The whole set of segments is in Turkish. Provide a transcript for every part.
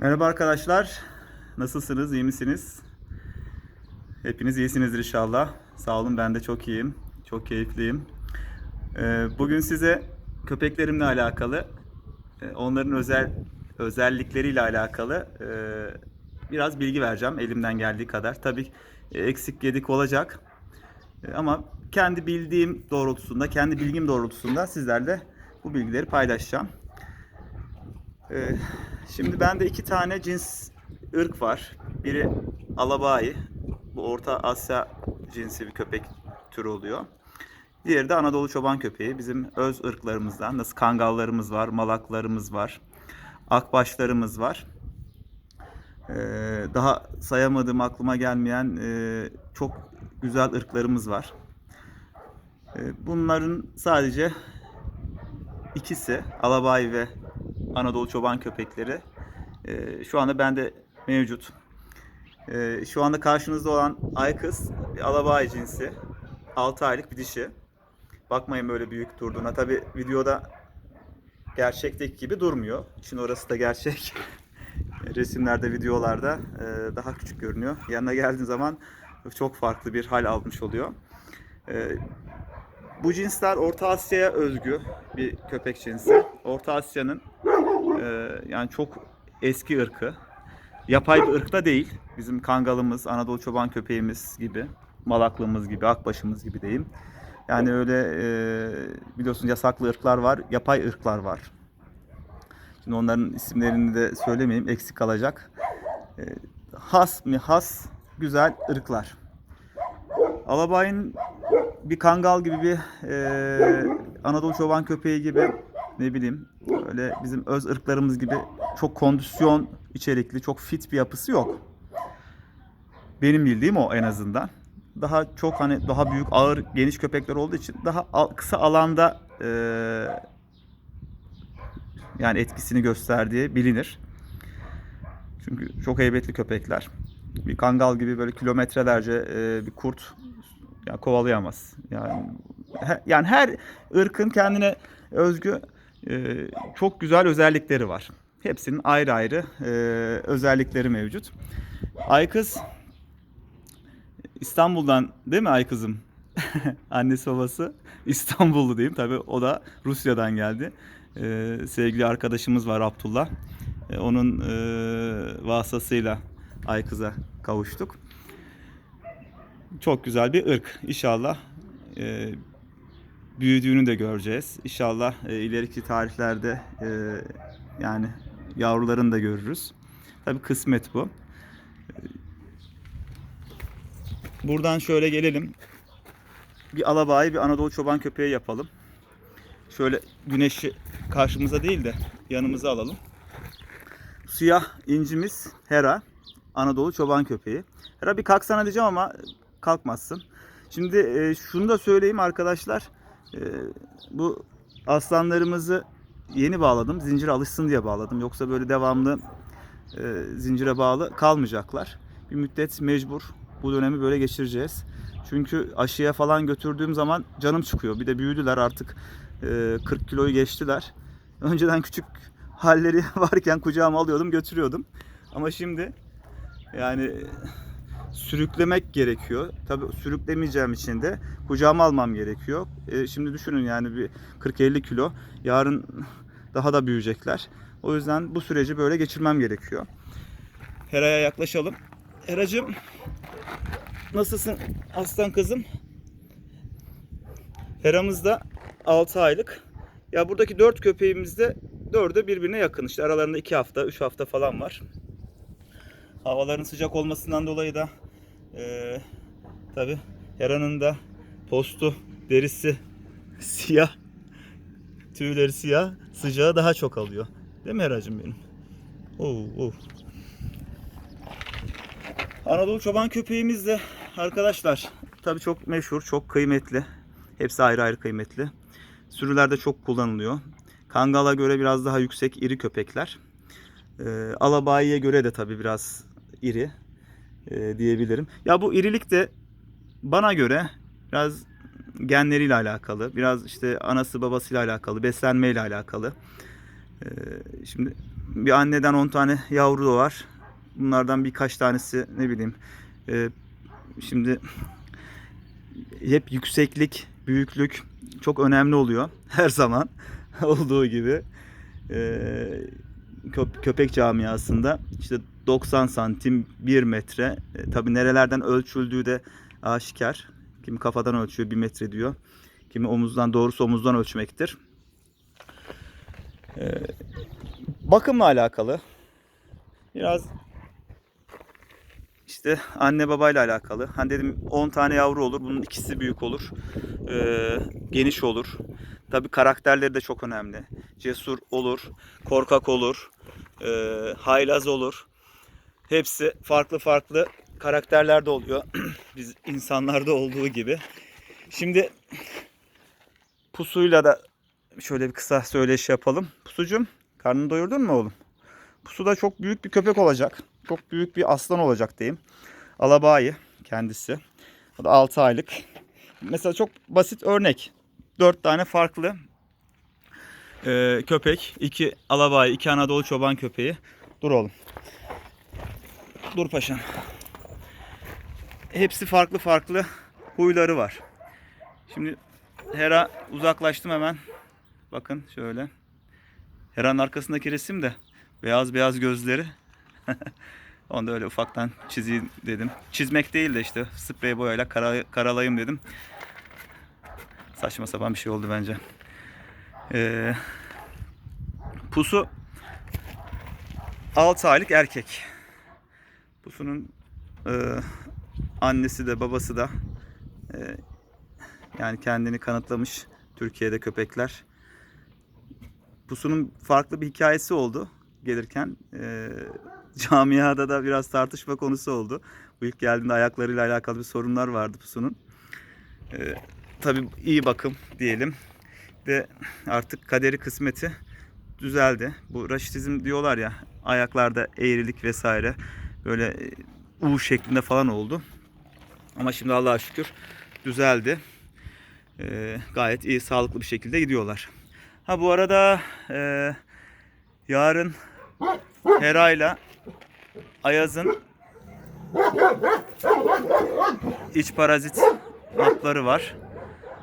Merhaba arkadaşlar. Nasılsınız? İyi misiniz? Hepiniz iyisinizdir inşallah. Sağ olun ben de çok iyiyim. Çok keyifliyim. Ee, Bugün size köpeklerimle alakalı, e, onların özel özellikleriyle alakalı e, biraz bilgi vereceğim elimden geldiği kadar. Tabii e, eksik gedik olacak. Ama kendi bildiğim doğrultusunda, kendi bilgim doğrultusunda sizlerle bu bilgileri paylaşacağım. Şimdi bende iki tane cins ırk var. Biri Alabai. Bu Orta Asya cinsi bir köpek türü oluyor. Diğeri de Anadolu çoban köpeği. Bizim öz ırklarımızdan. Nasıl kangallarımız var, malaklarımız var, akbaşlarımız var. Ee, daha sayamadığım aklıma gelmeyen e, çok güzel ırklarımız var. Ee, bunların sadece ikisi Alabai ve Anadolu çoban köpekleri e, şu anda bende mevcut. E, şu anda karşınızda olan Aykız bir Alabai cinsi. 6 aylık bir dişi. Bakmayın böyle büyük durduğuna. Tabi videoda gerçekteki gibi durmuyor. Şimdi orası da gerçek. Resimlerde, videolarda e, daha küçük görünüyor. Yanına geldiğin zaman çok farklı bir hal almış oluyor. E, bu cinsler Orta Asya'ya özgü bir köpek cinsi. Orta Asya'nın yani çok eski ırkı. Yapay bir ırk da değil. Bizim kangalımız, Anadolu çoban köpeğimiz gibi, malaklığımız gibi, akbaşımız gibi diyeyim. Yani öyle e, biliyorsunuz yasaklı ırklar var, yapay ırklar var. Şimdi onların isimlerini de söylemeyeyim, eksik kalacak. E, has mi has, güzel ırklar. Alabay'ın bir kangal gibi bir e, Anadolu çoban köpeği gibi ne bileyim öyle bizim öz ırklarımız gibi çok kondisyon içerikli, çok fit bir yapısı yok. Benim bildiğim o en azından. Daha çok hani daha büyük, ağır, geniş köpekler olduğu için daha kısa alanda e, yani etkisini gösterdiği bilinir. Çünkü çok heybetli köpekler. Bir kangal gibi böyle kilometrelerce e, bir kurt ya kovalayamaz. Yani he- yani her ırkın kendine özgü çok güzel özellikleri var. Hepsinin ayrı ayrı e, özellikleri mevcut. Aykız İstanbul'dan değil mi Aykız'ım? Annesi babası İstanbullu diyeyim. Tabii o da Rusya'dan geldi. E, sevgili arkadaşımız var Abdullah. E, onun e, vasıtasıyla Aykız'a kavuştuk. Çok güzel bir ırk. İnşallah e, büyüdüğünü de göreceğiz. İnşallah e, ileriki tarihlerde e, yani yavrularını da görürüz. Tabii kısmet bu. Buradan şöyle gelelim. Bir alabayı bir Anadolu çoban köpeği yapalım. Şöyle güneşi karşımıza değil de yanımıza alalım. Siyah incimiz Hera. Anadolu çoban köpeği. Hera bir kalksana diyeceğim ama kalkmazsın. Şimdi e, şunu da söyleyeyim arkadaşlar. E, bu aslanlarımızı yeni bağladım. Zincire alışsın diye bağladım. Yoksa böyle devamlı e, zincire bağlı kalmayacaklar. Bir müddet mecbur bu dönemi böyle geçireceğiz. Çünkü aşıya falan götürdüğüm zaman canım çıkıyor. Bir de büyüdüler artık e, 40 kiloyu geçtiler. Önceden küçük halleri varken kucağıma alıyordum götürüyordum. Ama şimdi yani sürüklemek gerekiyor. Tabii sürüklemeyeceğim için de kucağıma almam gerekiyor. E, şimdi düşünün yani bir 40-50 kilo. Yarın daha da büyüyecekler. O yüzden bu süreci böyle geçirmem gerekiyor. Hera'ya yaklaşalım. Heracığım nasılsın aslan kızım? Hera'mız da 6 aylık. Ya buradaki 4 köpeğimiz de 4'ü birbirine yakın. İşte aralarında 2 hafta, 3 hafta falan var. Havaların sıcak olmasından dolayı da eee tabi Hera'nın da postu, derisi siyah, tüyleri siyah, sıcağı daha çok alıyor. Değil mi Hera'cığım benim? Oo, oo. Anadolu çoban köpeğimiz de arkadaşlar tabi çok meşhur, çok kıymetli. Hepsi ayrı ayrı kıymetli. Sürülerde çok kullanılıyor. Kangal'a göre biraz daha yüksek iri köpekler. Ee, Alabayi'ye göre de tabi biraz iri e, diyebilirim. Ya bu irilik de bana göre biraz genleriyle alakalı. Biraz işte anası babasıyla alakalı, beslenmeyle alakalı. Ee, şimdi bir anneden 10 tane yavru da var. Bunlardan birkaç tanesi ne bileyim e, şimdi hep yükseklik, büyüklük çok önemli oluyor. Her zaman olduğu gibi. Köp- köpek camiasında işte 90 santim 1 metre e, tabi nerelerden ölçüldüğü de aşikar. Kimi kafadan ölçüyor 1 metre diyor. Kimi omuzdan doğrusu omuzdan ölçmektir. Ee, bakımla alakalı. Biraz işte anne babayla alakalı. Hani dedim 10 tane yavru olur. Bunun ikisi büyük olur. Ee, geniş olur. Tabii karakterleri de çok önemli. Cesur olur, korkak olur, e, haylaz olur. Hepsi farklı farklı karakterlerde oluyor. Biz insanlarda olduğu gibi. Şimdi pusuyla da şöyle bir kısa söyleşi yapalım. Pusucum, karnını doyurdun mu oğlum? Pusu da çok büyük bir köpek olacak. Çok büyük bir aslan olacak diyeyim. Alabayı kendisi. O da 6 aylık. Mesela çok basit örnek. 4 tane farklı e, köpek. 2 alabayı, 2 Anadolu çoban köpeği. Dur oğlum. Dur paşam. Hepsi farklı farklı huyları var. Şimdi Hera uzaklaştım hemen. Bakın şöyle. Hera'nın arkasındaki resim de beyaz beyaz gözleri. Onu da öyle ufaktan çizeyim dedim. Çizmek değil de işte sprey boyayla kara, karalayayım dedim. Saçma sapan bir şey oldu bence. Ee, pusu 6 aylık erkek. Pusunun e, annesi de babası da e, yani kendini kanıtlamış Türkiye'de köpekler. Pusunun farklı bir hikayesi oldu gelirken. E, camiada da biraz tartışma konusu oldu. Bu ilk geldiğinde ayaklarıyla alakalı bir sorunlar vardı Pusu'nun. E, tabii iyi bakım diyelim. Ve artık kaderi kısmeti düzeldi. Bu raşitizm diyorlar ya ayaklarda eğrilik vesaire böyle e, U şeklinde falan oldu. Ama şimdi Allah'a şükür düzeldi. Ee, gayet iyi, sağlıklı bir şekilde gidiyorlar. Ha bu arada e, yarın Hera'yla Ayaz'ın iç parazit hapları var.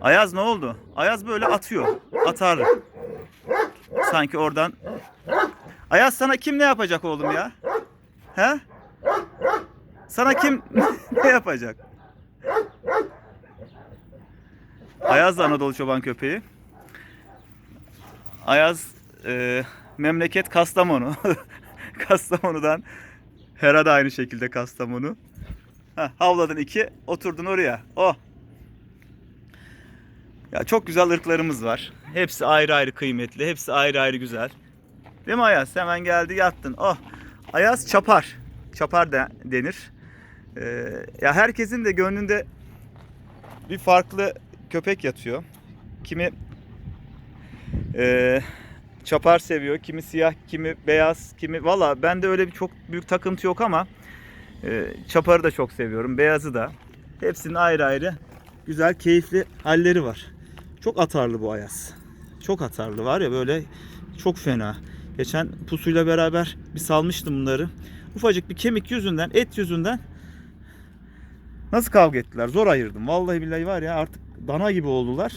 Ayaz ne oldu? Ayaz böyle atıyor. Atar. Sanki oradan. Ayaz sana kim ne yapacak oğlum ya? He? Sana kim ne yapacak? Ayaz da Anadolu çoban köpeği. Ayaz e, memleket Kastamonu. Kastamonu'dan Hera da aynı şekilde Kastamonu. Heh, havladın iki, oturdun oraya. Oh. Ya çok güzel ırklarımız var. Hepsi ayrı ayrı kıymetli, hepsi ayrı ayrı güzel. Değil mi Ayaz? Hemen geldi yattın. Oh. Ayaz çapar. Çapar da denir. Ee, ya herkesin de gönlünde bir farklı köpek yatıyor. Kimi e, çapar seviyor, kimi siyah, kimi beyaz, kimi valla bende öyle bir çok büyük takıntı yok ama e, çaparı da çok seviyorum, beyazı da. Hepsinin ayrı ayrı güzel, keyifli halleri var. Çok atarlı bu Ayaz. Çok atarlı var ya böyle çok fena. Geçen pusuyla beraber bir salmıştım bunları. Ufacık bir kemik yüzünden, et yüzünden nasıl kavga ettiler? Zor ayırdım. Vallahi billahi var ya artık dana gibi oldular.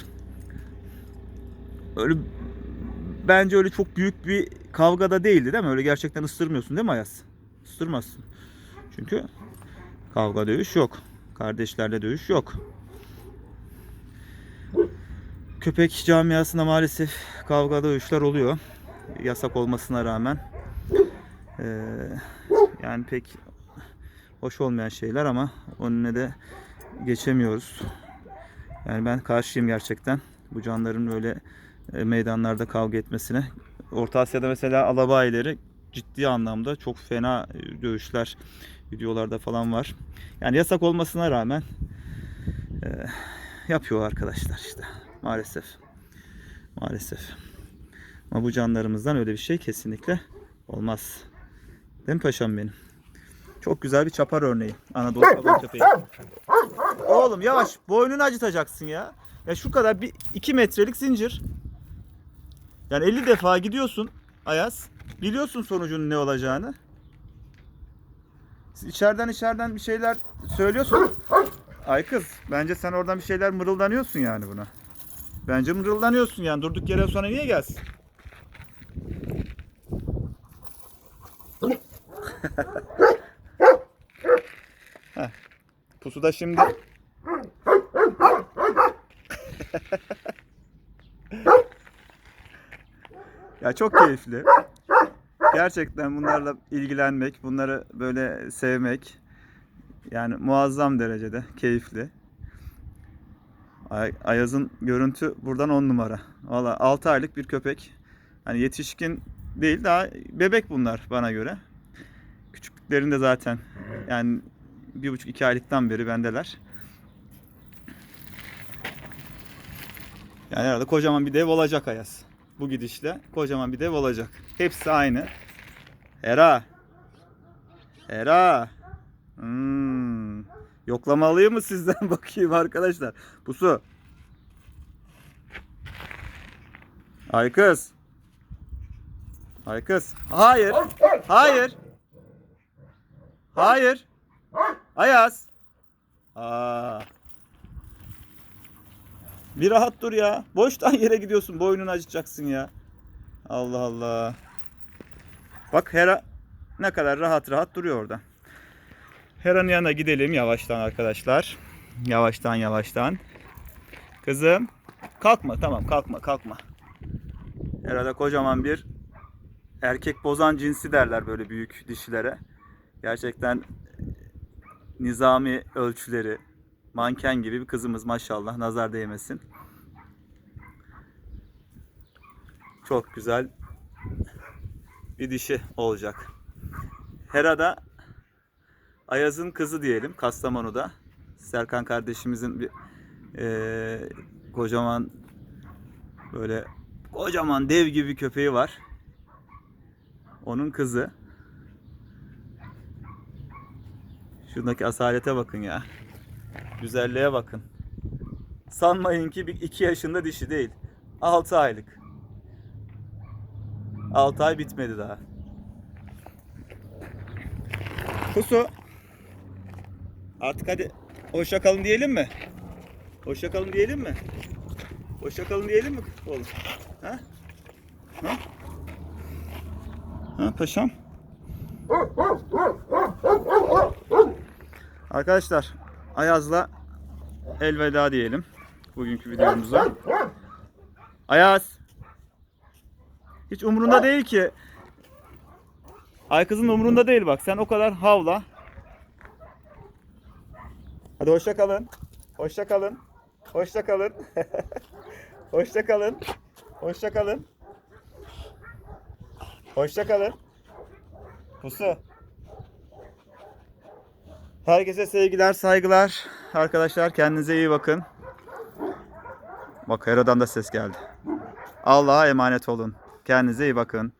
Öyle bence öyle çok büyük bir kavgada değildi değil mi? Öyle gerçekten ısırmıyorsun değil mi Ayaz? Isırmazsın. Çünkü kavga dövüş yok. Kardeşlerle dövüş yok. Köpek camiasında maalesef kavga dövüşler oluyor. Yasak olmasına rağmen. Ee, yani pek hoş olmayan şeyler ama önüne de geçemiyoruz. Yani ben karşıyım gerçekten bu canların böyle e, meydanlarda kavga etmesine. Orta Asya'da mesela alabayileri ciddi anlamda çok fena e, dövüşler videolarda falan var. Yani yasak olmasına rağmen e, yapıyor arkadaşlar işte maalesef. Maalesef. Ama bu canlarımızdan öyle bir şey kesinlikle olmaz. Değil mi paşam benim? Çok güzel bir çapar örneği. Anadolu çoban köpeği. Oğlum yavaş boynunu acıtacaksın ya. Ya şu kadar bir 2 metrelik zincir. Yani 50 defa gidiyorsun. Ayaz. Biliyorsun sonucunun ne olacağını. Siz içeriden içeriden bir şeyler söylüyorsun. Ay kız bence sen oradan bir şeyler mırıldanıyorsun yani buna. Bence mırıldanıyorsun yani durduk yere sonra niye gelsin? Heh. Pusu da şimdi Ya çok keyifli. Gerçekten bunlarla ilgilenmek, bunları böyle sevmek yani muazzam derecede keyifli. Ay- Ayaz'ın görüntü buradan 10 numara. Valla 6 aylık bir köpek. Hani yetişkin değil daha bebek bunlar bana göre. Küçüklüklerinde zaten yani bir buçuk iki aylıktan beri bendeler. Yani herhalde kocaman bir dev olacak Ayaz. Bu gidişle kocaman bir dev olacak. Hepsi aynı. Hera. Hera. Hmm. Yoklama alayım mı sizden bakayım arkadaşlar. Pusu. Ay kız. Ay kız. Hayır. Hayır. Hayır. Ayaz. Aa. Bir rahat dur ya. Boştan yere gidiyorsun. Boynunu acıtacaksın ya. Allah Allah. Bak Hera ne kadar rahat rahat duruyor orada. Hera'nın yanına gidelim yavaştan arkadaşlar. Yavaştan yavaştan. Kızım. Kalkma tamam kalkma kalkma. Hera'da kocaman bir erkek bozan cinsi derler böyle büyük dişilere. Gerçekten nizami ölçüleri, manken gibi bir kızımız maşallah nazar değmesin. Çok güzel bir dişi olacak. Hera'da Ayaz'ın kızı diyelim Kastamonu'da. Serkan kardeşimizin bir eee, kocaman böyle kocaman dev gibi köpeği var. Onun kızı. Şuradaki asalete bakın ya. Güzelliğe bakın. Sanmayın ki bir iki yaşında dişi değil. 6 aylık. 6 ay bitmedi daha. Kusu. Artık hadi hoşça kalın diyelim mi? Hoşça kalın diyelim mi? Hoşça kalın diyelim mi oğlum? Ha? Ha? Ha paşam? Arkadaşlar Ayaz'la elveda diyelim bugünkü videomuza. Ayaz. Hiç umurunda değil ki. Ay kızın umurunda değil bak. Sen o kadar havla. Hadi hoşça kalın. Hoşça kalın. Hoşça kalın. hoşça kalın. Hoşça kalın. Hoşça kalın. Pusu. Herkese sevgiler, saygılar. Arkadaşlar kendinize iyi bakın. Bak Hera'dan da ses geldi. Allah'a emanet olun. Kendinize iyi bakın.